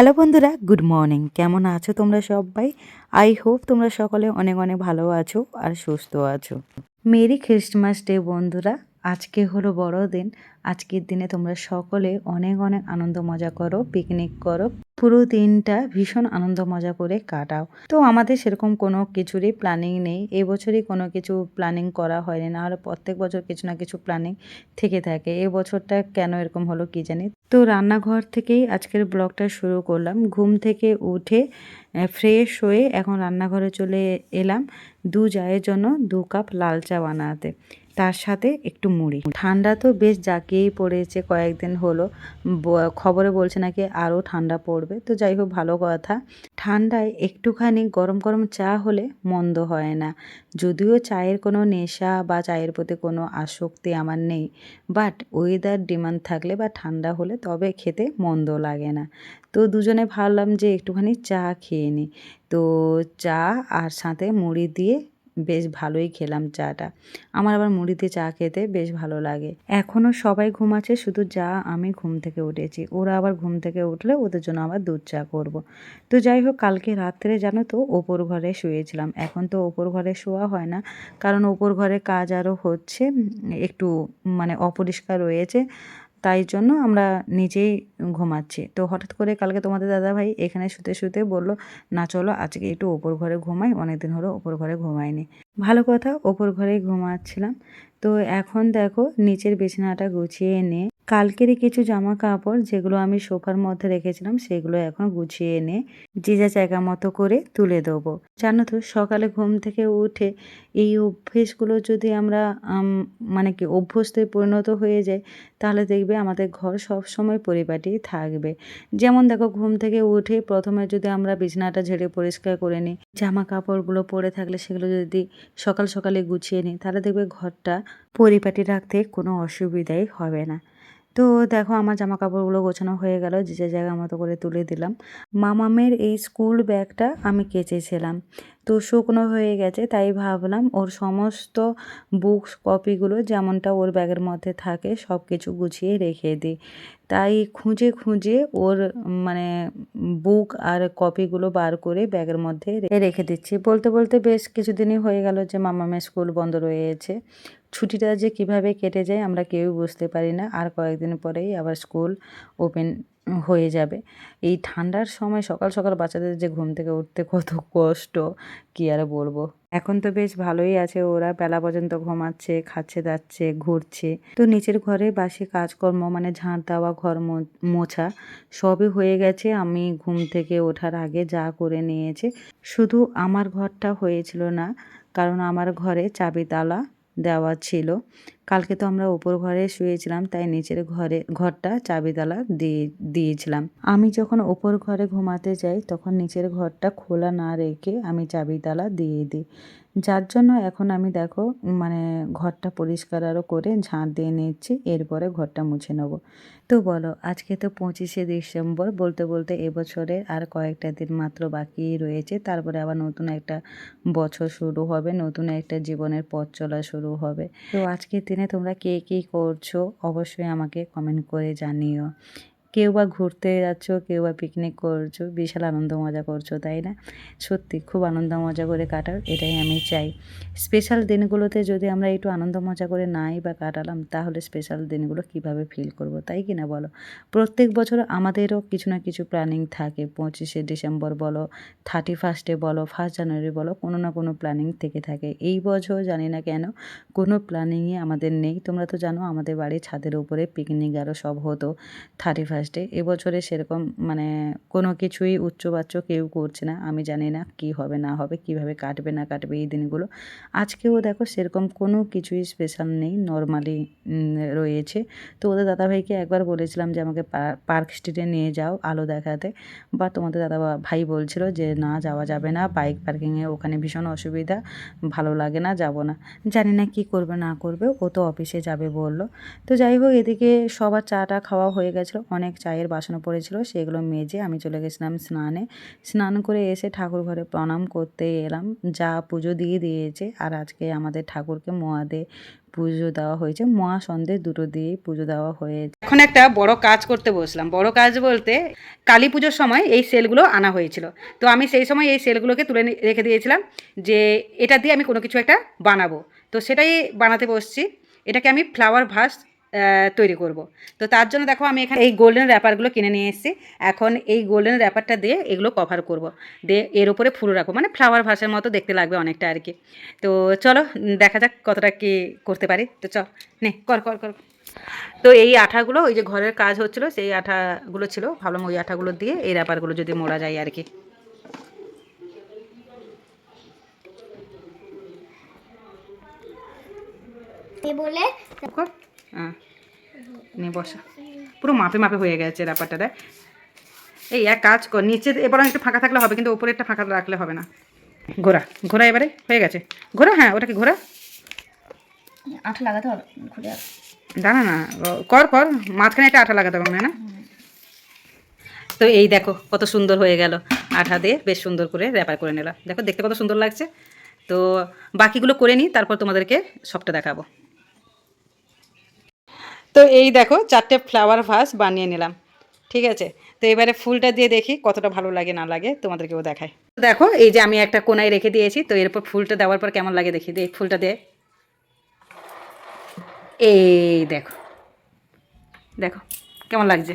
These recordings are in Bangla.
হ্যালো বন্ধুরা, গুড মর্নিং। কেমন আছো তোমরা সবাই? আই হোপ তোমরা সকলে অনেক অনেক ভালো আছো আর সুস্থ আছো। মেরি খ্রিস্টমাস ডে বন্ধুরা। আজকে হলো বড়দিন আজকের দিনে তোমরা সকলে অনেক অনেক আনন্দ মজা করো পিকনিক করো। পুরো দিনটা ভীষণ আনন্দ মজা করে কাটাও। তো আমাদের সেরকম কোনো কিছুরই প্ল্যানিং নেই। এবছরই কোনো কিছু প্ল্যানিং করা হয়নি না হলে প্রত্যেক বছর কিছু না কিছু প্ল্যানিং থেকে থাকে। এ বছরটা কেন এরকম হলো কি জানি? তো রান্নাঘর থেকেই আজকের ব্লগটা শুরু করলাম। ঘুম থেকে উঠে ফ্রেশ হয়ে এখন রান্নাঘরে চলে এলাম। দু জায়ের জন্য দু কাপ লাল চা বানাতে। তার সাথে একটু মুড়ি। ঠান্ডা তো বেশ জাঁকিয়েই পড়েছে, কয়েকদিন হলো। খবরে বলছে নাকি আরও ঠান্ডা পড়বে। তো যাই হোক, ভালো কথা। ঠান্ডায় একটুখানি গরম গরম চা হলে মন্দ হয় না। যদিও চায়ের কোনো নেশা বা চায়ের প্রতি কোনো আসক্তি আমার নেই, বাট ওয়েদার ডিমান্ড থাকলে বা ঠান্ডা হলে তবে খেতে মন্দ লাগে না। তো দুজনে ভাবলাম যে একটুখানি চা খেয়ে নিই তো চা আর সাথে মুড়ি দিয়ে বেশ ভালোই খেলাম চাটা। আমার আবার মুড়িতে চা খেতে বেশ ভালো লাগে। এখনও সবাই ঘুমাচ্ছে, শুধু যা আমি ঘুম থেকে উঠেছি। ওরা আবার ঘুম থেকে উঠলে ওদের জন্য আবার দুধ চা করব। তো যাই হোক, কালকে রাত্রে জানো তো ওপর ঘরে শুয়েছিলাম। এখন তো ওপর ঘরে শোয়া হয় না, কারণ ওপর ঘরে কাজ আরও হচ্ছে, একটু মানে অপরিষ্কার রয়েছে। তাই জন্য আমরা নিজেই ঘুমাচ্ছি। তো হঠাৎ করে কালকে তোমাদের দাদাভাই এখানে শুতে শুতে বলল, না চলো, আজকে একটু ওপর ঘরে ঘুমাই, অনেকদিন হলো ওপর ঘরে ঘুমাইনি। ভালো কথা, ওপর ঘরেই ঘুমাচ্ছিলাম। তো এখন দেখো, নিচের বিছানাটা গুছিয়ে এনে কালকেরই কিছু জামা কাপড় যেগুলো আমি সোফার মধ্যে রেখেছিলাম, সেগুলো এখন গুছিয়ে এনে যে যা জায়গা মতো করে তুলে দেবো। জানো তো, সকালে ঘুম থেকে উঠে এই অভ্যেসগুলো যদি আমরা মানে কি অভ্যস্তে পরিণত হয়ে যায় তাহলে দেখবে আমাদের ঘর সব সময় পরিপাটি থাকবে। যেমন দেখো, ঘুম থেকে উঠে প্রথমে যদি আমরা বিছানাটা ঝেড়ে পরিষ্কার করে নিই জামা কাপড়গুলো পরে থাকলে সেগুলো যদি সকাল সকালে গুছিয়ে নিই, তাহলে দেখবে ঘরটা পরিপাটি রাখতে কোনো অসুবিধাই হবে না। তো দেখো আমার জামা কাপড়গুলো গোছানো হয়ে গেল, যে যে জায়গা মতো করে তুলে দিলাম। মামামের এই স্কুল ব্যাগটা আমি কেচেছিলাম। তো শুকনো হয়ে গেছে, তাই ভাবলাম ওর সমস্ত বুকস কপিগুলো যেমনটা ওর ব্যাগের মধ্যে থাকে সব কিছু গুছিয়ে রেখে দিই। তাই খুঁজে খুঁজে ওর মানে বুক আর কপিগুলো বার করে ব্যাগের মধ্যে রেখে দিচ্ছি। বলতে বলতে বেশ কিছুদিনই হয়ে গেল যে মামামের স্কুল বন্ধ রয়েছে। ছুটিটা যে কীভাবে কেটে যায় আমরা কেউই বুঝতে পারি না। আর কয়েকদিন পরেই আবার স্কুল ওপেন হয়ে যাবে। এই ঠান্ডার সময় সকাল সকাল বাচ্চাদের যে ঘুম থেকে উঠতে কত কষ্ট, কি আর বলব? এখন তো বেশ ভালোই আছে, ওরা বেলা পর্যন্ত ঘুমাচ্ছে, খাচ্ছে, দাচ্ছে, ঘুরছে। তো নিচের ঘরে বাসি কাজকর্ম মানে ঝাঁট দেওয়া, ঘর মোছা সবই হয়ে গেছে। আমি ঘুম থেকে ওঠার আগে যা করে নিয়েছে। শুধু আমার ঘরটা হয়েছিল না, কারণ আমার ঘরে চাবি তালা দেওয়া ছিল। কালকে তো আমরা ওপর ঘরে শুয়েছিলাম, তাই নিচের ঘরে, ঘরটা চাবিতালা দিয়ে, দিয়েছিলাম। আমি যখন ওপর ঘরে ঘুমাতে যাই, তখন নিচের ঘরটা খোলা না রেখে আমি চাবিতালা দিয়ে দিই। যার জন্য এখন আমি দেখো মানে ঘরটা পরিষ্কার আরও করে ঝাঁট দিয়ে নিচ্ছি, এরপরে ঘরটা মুছে নেব। তো বলো, আজকে তো পঁচিশে ডিসেম্বর, বলতে বলতে এবছরের আর কয়েকটা দিন মাত্র বাকি রয়েছে। তারপরে আবার নতুন একটা বছর শুরু হবে, নতুন একটা জীবনের পথ চলা শুরু হবে। তো আজকের দিনে তোমরা কে কী করছ, অবশ্যই আমাকে কমেন্ট করে জানিও। কেউ বা ঘুরতে যাচ্ছ, কেউ বা পিকনিক করছ, বিশাল আনন্দ মজা করছ, তাই না? সত্যি খুব আনন্দ মজা করে কাটাও, এটাই আমি চাই। স্পেশাল দিনগুলোতে যদি আমরা একটু আনন্দ মজা করে নাই বা কাটালাম, তাহলে স্পেশাল দিনগুলো কীভাবে ফিল করব, তাই কি না বলো? প্রত্যেক বছর আমাদেরও কিছু না কিছু প্ল্যানিং থাকে। পঁচিশে ডিসেম্বর বলো থার্টি ফার্স্টে বলো ফার্স্ট জানুয়ারি বলো, কোনো না কোনো প্ল্যানিং থেকে থাকে। এই বছর জানি না কেন, কোনো প্ল্যানিংই আমাদের নেই। তোমরা তো জানো, আমাদের বাড়ির ছাদের উপরে পিকনিক আরও সব হতো। থার্টি ফার্স্টে এবছরে সেরকম মানে কোনো কিছুই উচ্চবাচ্য কেউ করছে না। আমি জানি না কি হবে, না হবে, কীভাবে কাটবে, না কাটবে এই দিনগুলো। আজকেও দেখো সেরকম কোনো কিছুই স্পেশাল নেই নর্মালি রয়েছে। তো ওদের দাদাভাইকে একবার বলেছিলাম যে আমাকে পার্ক স্ট্রিটে নিয়ে যাও আলো দেখাতে। বা তোমাদের দাদা ভাই বলছিল যে, না, যাওয়া যাবে না। বাইক পার্কিংয়ে ওখানে ভীষণ অসুবিধা। ভালো লাগে না, যাব না। জানি না কি করবে, না করবে। ও তো অফিসে যাবে বলল। তো যাই হোক, এদিকে সবার চাটা খাওয়া হয়ে গেছিল। অনেক অনেক চায়ের বাসন পড়েছিল, সেগুলো মেজে আমি চলে গেছিলাম স্নানে। স্নান করে এসে ঠাকুর ঘরে প্রণাম করতে এলাম। যা পুজো দিয়ে দিয়েছে, আর আজকে আমাদের ঠাকুরকে মোয়াদে পুজো দেওয়া হয়েছে। মহা সন্দেশ দুটো দিয়ে পুজো দেওয়া হয়েছে। এখন একটা বড় কাজ করতে বসলাম। বড় কাজ বলতে কালী পুজোর সময় এই সেলগুলো আনা হয়েছিল। তো আমি সেই সময় এই সেলগুলোকে তুলে রেখে দিয়েছিলাম যে এটা দিয়ে আমি কোনো কিছু একটা বানাবো। তো সেটাই বানাতে বসছি। এটাকে আমি ফ্লাওয়ার ভাস তৈরি করব। তো তার জন্য দেখো আমি এখানে এই গোল্ডেন র্যাপারগুলো কিনে নিয়ে এসেছি। এখন এই গোল্ডেন র্যাপারটা দিয়ে এগুলো কভার করব। দিয়ে এর উপরে ফুল রাখব। মানে ফ্লাওয়ার ভাসের মতো দেখতে লাগবে অনেকটা আর কি। তো চলো দেখা যাক কতটা কি করতে পারি। তো চল নে কর কর কর। তো এই আঠাগুলো ওই যে ঘরের কাজ হচ্ছিল সেই আঠাগুলো ছিল। ভাবলাম ওই আঠাগুলো দিয়ে এই র্যাপারগুলো যদি মোড়া যায় আর কি। বলে হ্যাঁ নে বসা। পুরো মাপে মাপে হয়ে গেছে ব্যাপারটা দেখ। এই এক কাজ কর নিচে এবার একটু ফাঁকা থাকলে হবে কিন্তু উপরে একটা ফাঁকা রাখলে হবে না। ঘোরা ঘোরা এবারে হয়ে গেছে। ঘোরা হ্যাঁ ওটাকে ঘোরা। আঠা লাগাতে হবে খুলে দাঁড়া না কর কর মাঝখানে একটা আঠা লাগাতে হবে না? তো এই দেখো কত সুন্দর হয়ে গেল আঠা দিয়ে বেশ সুন্দর করে র্যাপার করে নিলাম। দেখো দেখতে কত সুন্দর লাগছে। তো বাকিগুলো করে নিই তারপর তোমাদেরকে সবটা দেখাবো। তো এই দেখো চারটে ফ্লাওয়ার ভাস বানিয়ে নিলাম, ঠিক আছে? তো এবারে ফুলটা দিয়ে দেখি কতটা ভালো লাগে, না লাগে, তোমাদেরকেও দেখায় দেখো, এই যে আমি একটা কোনায় রেখে দিয়েছি, তো এরপর ফুলটা দেওয়ার পর কেমন লাগে দেখি? দিয়ে ফুলটা দিয়ে এই দেখো দেখো, কেমন লাগছে?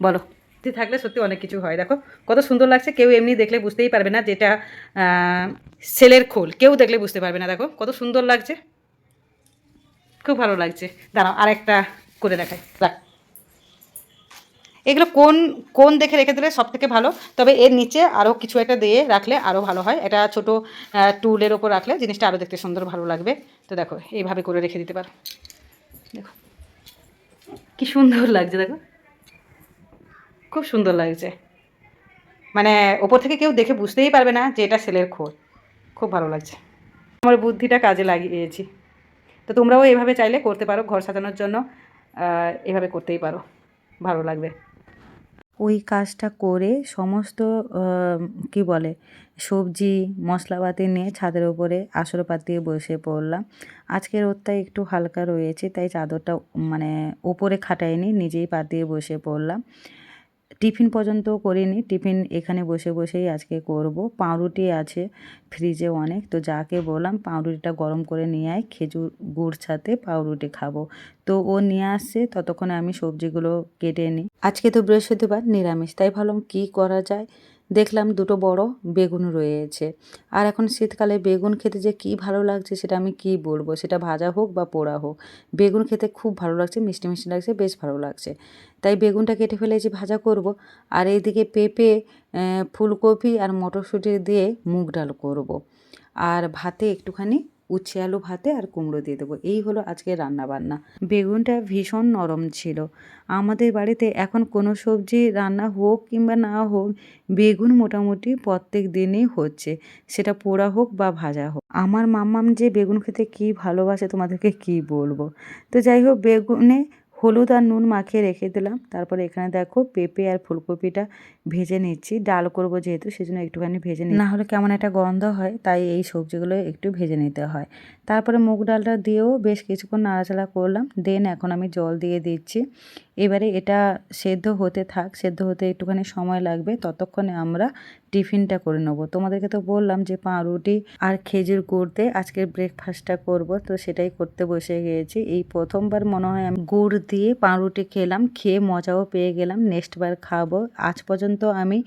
বলো। থাকলে সত্যি অনেক কিছু হয়, দেখো। কত সুন্দর লাগছে, কেউ এমনি দেখলে বুঝতেই পারবে না যেটা সেলের খোল, কেউ দেখলে বুঝতে পারবে না, দেখো। কত সুন্দর লাগছে। খুব ভালো লাগছে। দাঁড়াও, আরেকটা করে দেখাই। রাখ এগুলো কোন কোন দেখে রেখে দিলে সব থেকে ভালো? তবে এর নিচে আরও কিছু একটা দিয়ে রাখলে আরও ভালো হয়। এটা ছোট টুলের ওপর রাখলে জিনিসটা আরও দেখতে সুন্দর ভালো লাগবে। তো দেখো, এইভাবে করে রেখে দিতে পারো। দেখো। কি সুন্দর লাগছে, দেখো। খুব সুন্দর লাগছে। মানে ওপর থেকে কেউ দেখে বুঝতেই পারবে না যে এটা সেলের খোল। খুব ভালো লাগছে। আমার বুদ্ধিটা কাজে লাগিয়েছি। তো তোমরাও এভাবে চাইলে করতে পারো ঘর সাজানোর জন্য। এভাবে করতেই পারো। ভালো লাগবে। ওই কাজটা করে সমস্ত কি বলে, সবজি, মশলাপাতি নিয়ে ছাদের উপরে আসর পাতিয়ে বসে পড়লাম। আজকে রোদটা একটু হালকা রয়েছে, তাই চাদরটা মানে উপরে খাটাইনি, নিজেই পাতিয়ে বসে পড়লাম। টিফিন পর্যন্ত করিনি, টিফিন এখানে বসে বসেই আজকে করব। পাউরুটি আছে ফ্রিজে অনেক, তো যাকে বললাম পাউরুটিটা গরম করে নিয়ে আয়, খেজুর গুড় সাথে পাউরুটি খাব। তো ও নিয়ে আসছে, ততক্ষণে আমি সবজিগুলো কেটে নিই। আজকে তো বৃহস্পতিবার, নিরামিষ, তাই ভাবলাম কী করা যায়? দেখলাম দুটো বড় বেগুন রয়েছে। আর এখন শীতকালে বেগুন খেতে যে কি ভালো লাগছে সেটা আমি কি বলব? সেটা ভাজা হোক বা পোড়া হোক, বেগুন খেতে খুব ভালো লাগছে, মিষ্টি মিষ্টি লাগছে, বেশ ভালো লাগছে। তাই বেগুনটা কেটে ফেলেছি ভাজা করব, আর এইদিকে পেঁপে ফুলকপি আর মটরশুঁটি দিয়ে মুগ ডাল করব। আর ভাতে একটুখানি উচ্ছে, আলু, ভাতে আর কুমড়ো দিয়ে দেবো। এই হলো আজকে রান্না বান্না। বেগুনটা ভীষণ নরম ছিল। আমাদের বাড়িতে এখন কোনো সবজি রান্না হোক কিংবা না হোক, বেগুন মোটামুটি প্রত্যেক দিনই হচ্ছে। সেটা পোড়া হোক বা ভাজা হোক। আমার মাম্মাম যে বেগুন খেতে কী ভালোবাসে তোমাদেরকে কি বলব? তো যাই হোক, বেগুনে হলুদ আর নুন মাখিয়ে রেখে দিলাম। তারপরে এখানে দেখো পেঁপে আর ফুলকপিটা ভেজে নিচ্ছি। ডাল করব যেহেতু, সেজন্য একটুখানি ভেজে নিই না হলে কেমন একটা গন্ধ হয়, তাই এই সবজিগুলো একটু ভেজে নিতে হয়। তারপরে মুগ ডালটা দিয়েও বেশ কিছুক্ষণ নাড়াচাড়া করলাম। দেন এখন আমি জল দিয়ে দিচ্ছি। এবারে এটা সেদ্ধ হতে থাক, সেদ্ধ হতে একটুখানি সময় লাগবে। ততক্ষণে আমরা টিফিনটা করে নেব। তোমাদেরকে তো বললাম যে পাউরুটি আর খেজুর গুড় দিয়ে আজকের ব্রেকফাস্টটা করব। তো সেটাই করতে বসে গিয়েছি। এই প্রথমবার মনে হয় আমি গুড় দিয়ে পাউরুটি খেলাম, খেয়ে মজাও পেয়ে গেলাম। নেক্সট বার খাব। আজ পর্যন্ত আমি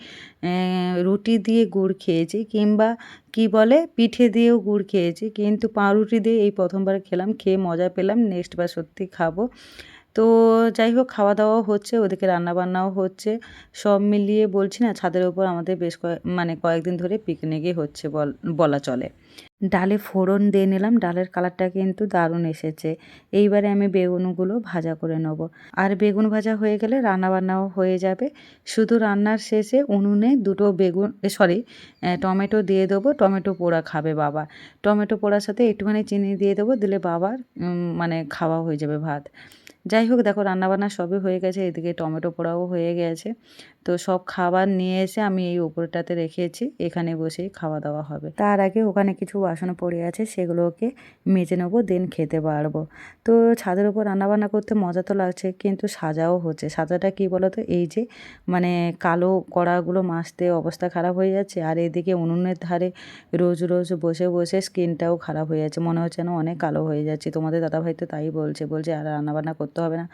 রুটি দিয়ে গুড় খেয়েছি কিংবা কি বলে, পিঠে দিয়েও গুড় খেয়েছি। কিন্তু পাউরুটি দিয়ে এই প্রথমবার খেলাম, খেয়ে মজা পেলাম। নেক্সট বার সত্যি খাব। তো যাই হোক খাওয়া দাওয়াও হচ্ছে ওদেরকে রান্নাবান্নাও হচ্ছে। সব মিলিয়ে বলছি না, ছাদের ওপর আমাদের বেশ কয়েক মানে কয়েকদিন ধরে পিকনিকই হচ্ছে বল চলে। ডালে ফোড়ন দিয়ে নিলাম, ডালের কালারটা কিন্তু দারুণ এসেছে। এইবারে আমি বেগুনগুলো ভাজা করে নেব। আর বেগুন ভাজা হয়ে গেলে রান্নাবান্নাও হয়ে যাবে। শুধু রান্নার শেষে উনুনে দুটো বেগুন সরি টমেটো দিয়ে দেবো, টমেটো পোড়া খাবে বাবা। টমেটো পোড়ার সাথে একটুখানি চিনি দিয়ে দেবো, দিলে বাবার মানে খাওয়া হয়ে যাবে ভাত। যাই হোক দেখো রান্নাবান্না সবই হয়ে গেছে এদিকে টমেটো পোড়াও হয়ে গেছে। তো সব খাবার নিয়ে এসে আমি এই উপরটাতে রেখেছি, এখানে বসেই খাওয়া দাওয়া হবে। তার আগে ওখানে কিছু বাসন পড়ে আছে, সেগুলোকে মেজে নেব, দেন খেতে পারব। তো ছাদের উপর রান্নাবান্না করতে মজা তো লাগছে, কিন্তু সাজাও হচ্ছে। সাজাটা কি বলো তো এই যে মানে কালো কড়াগুলো মাজতে অবস্থা খারাপ হয়ে যাচ্ছে, আর এদিকে উনুনের ধারে রোজ রোজ বসে বসে স্কিনটাও খারাপ হয়ে যাচ্ছে। মনে হচ্ছে যেন অনেক কালো হয়ে যাচ্ছে। তোমাদের দাদাভাই তো তাই বলছে বলছে আর রান্নাবান্না করতে হবে না।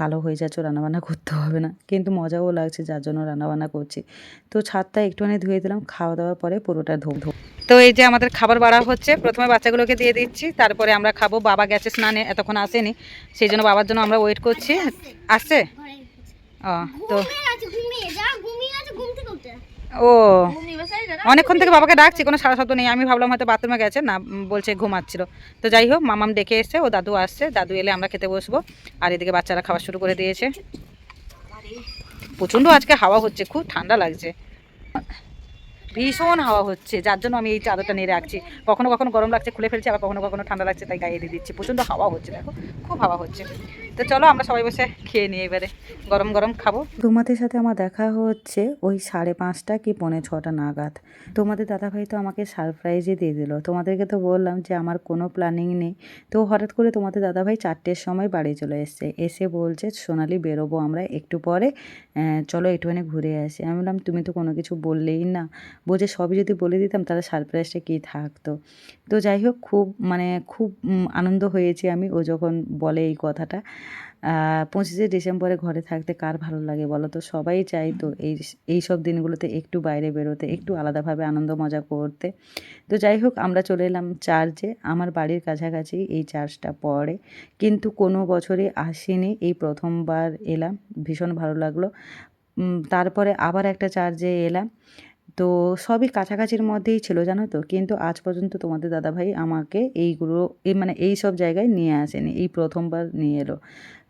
কালো হয়ে যাচ্ছ রান্নাবান্না করতে হবে না। কিন্তু মজাও লাগছে যার জন্য রান্নাবান্না করছি। তো ছাদটা একটুখানি ধুয়ে দিলাম খাওয়া দাওয়ার পরে পুরোটা ধো ধো তো এই যে আমাদের খাবার বাড়া হচ্ছে প্রথমে বাচ্চাগুলোকে দিয়ে দিচ্ছি তারপরে আমরা খাব। বাবা গেছে স্নানে এতক্ষণ আসেনি সেই জন্য বাবার জন্য আমরা ওয়েট করছি। আসছে? ও তো ঘুমিয়ে আছে ঘুমিয়ে যা ঘুমিয়ে আছে ঘুম থেকে উঠতে ও। অনেকক্ষণ থেকে বাবাকে ডাকছি কোনো সারা শব্দ নেই। আমি ভাবলাম হয়তো বাথরুমে গেছে না বলছে ঘুমাচ্ছিল। তো যাই হোক মামাম ডেকে এসছে ও দাদু আসছে দাদু এলে আমরা খেতে বসবো। আর এদিকে বাচ্চারা খাওয়া শুরু করে দিয়েছে। প্রচণ্ড আজকে হাওয়া হচ্ছে খুব ঠান্ডা লাগছে। ভীষণ হাওয়া হচ্ছে, যার জন্য আমি এই চাদরটা নিয়ে রাখছি কখনো কখনো গরম লাগছে, খুলে ফেলছি, আবার কখনো কখনো ঠান্ডা লাগছে, তাই গায়ে দিয়ে দিচ্ছি। প্রচণ্ড হাওয়া হচ্ছে, দেখো, খুব হাওয়া হচ্ছে। তো চলো, আমরা সবাই বসে খেয়ে নিই এবারে। গরম গরম খাব। তোমাদের সাথে আমার দেখা হচ্ছে ওই সাড়ে পাঁচটা কি পৌনে ছটা নাগাদ। তোমাদের দাদাভাই তো আমাকে সারপ্রাইজই দিয়ে দিল। তোমাদেরকে তো বললাম যে আমার কোনো প্ল্যানিং নেই। তো হঠাৎ করে তোমাদের দাদাভাই চারটের সময় বাড়ি চলে এসছে। এসে বলছে, সোনালি, বেরোবো আমরা একটু পরে। চলো একটুখানি ঘুরে আসি। আমি বললাম, তুমি তো কোনো কিছু বললেই না। বলছে সবই যদি বলে দিতাম, তাহলে সারপ্রাইজটা কী থাকতো? তো যাই হোক, খুব মানে খুব আনন্দ হয়েছি আমি ও যখন বলে এই কথাটা পঁচিশে ডিসেম্বরে ঘরে থাকতে কার ভালো লাগে বলো তো? সবাই চাই তো এই এই সব দিনগুলোতে একটু বাইরে বেরোতে, একটু আলাদাভাবে আনন্দ মজা করতে। তো যাই হোক, আমরা চলে এলাম চার্চে আমার বাড়ির কাছাকাছি এই চার্চটা পড়ে। কিন্তু কোনো বছরই আসিনি, এই প্রথমবার এলাম। ভীষণ ভালো লাগল। তারপরে আবার একটা চার্চে এলাম। তো সবই কাছাকাছির মধ্যেই ছিল, জানো তো? কিন্তু আজ পর্যন্ত তোমাদের দাদাভাই আমাকে এইগুলো, এই মানে এই সব জায়গায় নিয়ে আসেনি, এই প্রথমবার নিয়ে এলো।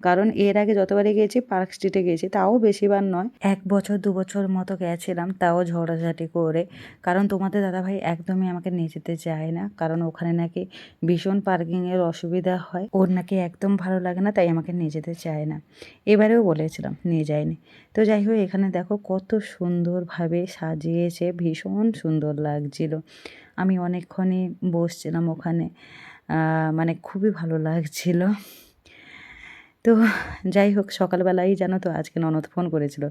কারণ এর আগে যতবারই গেছি পার্ক স্ট্রিটে গেছি তাও বেশিবার নয়। এক বছর, দু বছর মতো গেছিলাম, তাও ঝগড়াঝাটি করে। কারণ তোমাদের দাদাভাই একদমই আমাকে নিয়ে যেতে চায় না, কারণ ওখানে নাকি ভীষণ পার্কিংয়ের অসুবিধা হয়। ওর নাকি একদম ভালো লাগে না, তাই আমাকে নিয়ে যেতে চায় না। এবারেও বলেছিলাম, নিয়ে যায়নি। তো যাই হোক, এখানে দেখো কত সুন্দরভাবে সাজিয়েছে, ভীষণ সুন্দর লাগছিল। আমি অনেকক্ষণই বসছিলাম ওখানে মানে খুবই ভালো লাগছিল। তো যাই হোক সকালবেলাই জানো তো আজকে ননদ ফোন করেছিল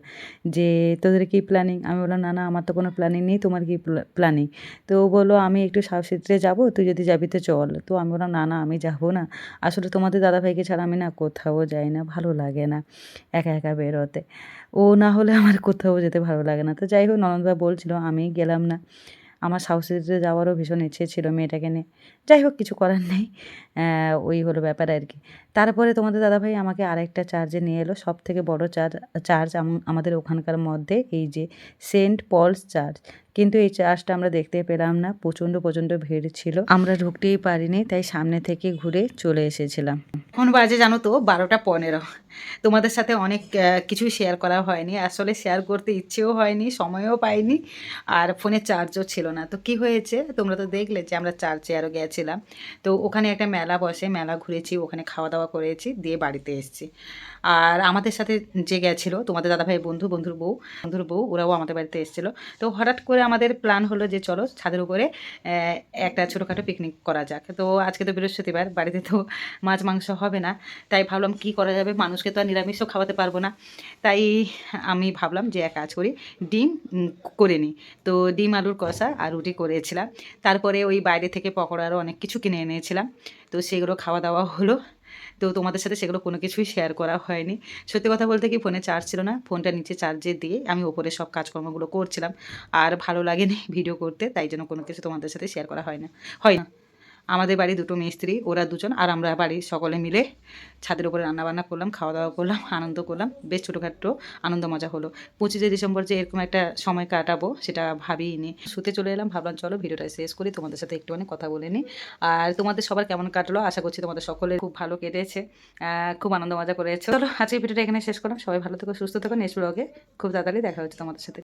যে, তোদের কি প্ল্যানিং আমি বললাম, না না, আমার তো কোনো প্ল্যানিং নেই, তোমার কি প্ল্যানিং তো ও বলল, আমি একটু সাবসিত্রে যাব, তুই যদি যাবি তো চল। তো আমি বললাম, না না, আমি যাব না। আসলে তোমাদের দাদাভাইকে ছাড়া আমি না কোথাও যাই না, ভালো লাগে না একা একা বেরোতে। ও না হলে আমার কোথাও যেতে ভালো লাগে না। তো যাই হোক ননদবা বলছিল, আমি গেলাম না। আমার সাউথ সিটিতে যাওয়ারও ভীষণ ইচ্ছে ছিল মেয়েটাকে নিয়ে। যাই হোক, কিছু করার নেই। ওই হলো ব্যাপার আর কি। তারপরে তোমাদের দাদাভাই আমাকে আরেকটা চার্জে নিয়ে এলো। সব থেকে বড়ো চার্জ চার্জ আমাদের ওখানকার মধ্যে এই যে সেন্ট পলস চার্চ কিন্তু এই চার্চটা আমরা দেখতে পেলাম না। প্রচণ্ড প্রচণ্ড ভিড় ছিল। আমরা ঢুকতেই পারিনি, তাই সামনে থেকে ঘুরে চলে এসেছিলাম। এখন বাজে জানো তো বারোটা পনেরো। তোমাদের সাথে অনেক কিছুই শেয়ার করা হয়নি। আসলে শেয়ার করতে ইচ্ছেও হয়নি, সময়ও পাইনি, আর ফোনে চার্জও ছিল না। তো কি হয়েছে? তোমরা তো দেখলে যে আমরা চার্চে আরও গেছিলাম। তো ওখানে একটা মেলা বসে, মেলা ঘুরেছি, ওখানে খাওয়া দাওয়া করেছি, দিয়ে বাড়িতে এসেছি। আর আমাদের সাথে যে গেছিল, তোমাদের দাদাভাই বন্ধু, বন্ধুর বউ বন্ধুর বউ, ওরাও আমাদের বাড়িতে এসেছিল। তো হঠাৎ করে আমাদের প্ল্যান হলো যে চলো ছাদের উপরে একটা ছোটোখাটো পিকনিক করা যাক। তো আজকে তো বৃহস্পতিবার, বাড়িতে তো মাছ, মাংস হবে না। তাই ভাবলাম কি করা যাবে? মানুষকে তো আর নিরামিষও খাওয়াতে পারব না। তাই আমি ভাবলাম যে এক কাজ করি, ডিম করে নিই। তো ডিম, আলুর কষা আর রুটি করেছিলাম। তারপরে ওই বাইরে থেকে পকোড়ারও অনেক কিছু কিনে এনেছিলাম। তো সেগুলো খাওয়া দাওয়া হলো। তো তোমাদের সাথে সেগুলো কোনো কিছুই শেয়ার করা হয়নি। সত্যি কথা বলতে কি ফোনে চার্জ ছিল না ফোনটা নিচে চার্জে দিয়ে আমি ওপরে সব কাজকর্মগুলো করছিলাম। আর ভালো লাগেনি ভিডিও করতে, তাই জন্য কোনো কিছু তোমাদের সাথে শেয়ার করা হয় না হয় না আমাদের বাড়ি দুটো মিস্ত্রি, ওরা দুজন আর আমরা বাড়ি সকলে মিলে ছাদের উপরে রান্নাবান্না করলাম খাওয়া দাওয়া করলাম, আনন্দ করলাম। বেশ ছোটোখাটো আনন্দ মজা হলো। পঁচিশে ডিসেম্বর যে এরকম একটা সময় কাটাবো সেটা ভাবিনি শুতে চলে এলাম, ভাবলাম চলো ভিডিওটা শেষ করি, তোমাদের সাথে একটুখানি কথা বলে নিই। আর তোমাদের সবার কেমন কাটলো? আশা করছি তোমাদের সকলের খুব ভালো কেটেছে খুব আনন্দ মজা করেছে। চলো আজকে ভিডিওটা এখানে শেষ করলাম। সবাই ভালো থেকো, সুস্থ থেকো। নেক্সট ব্লগে খুব তাড়াতাড়ি দেখা হচ্ছে তোমাদের সাথে।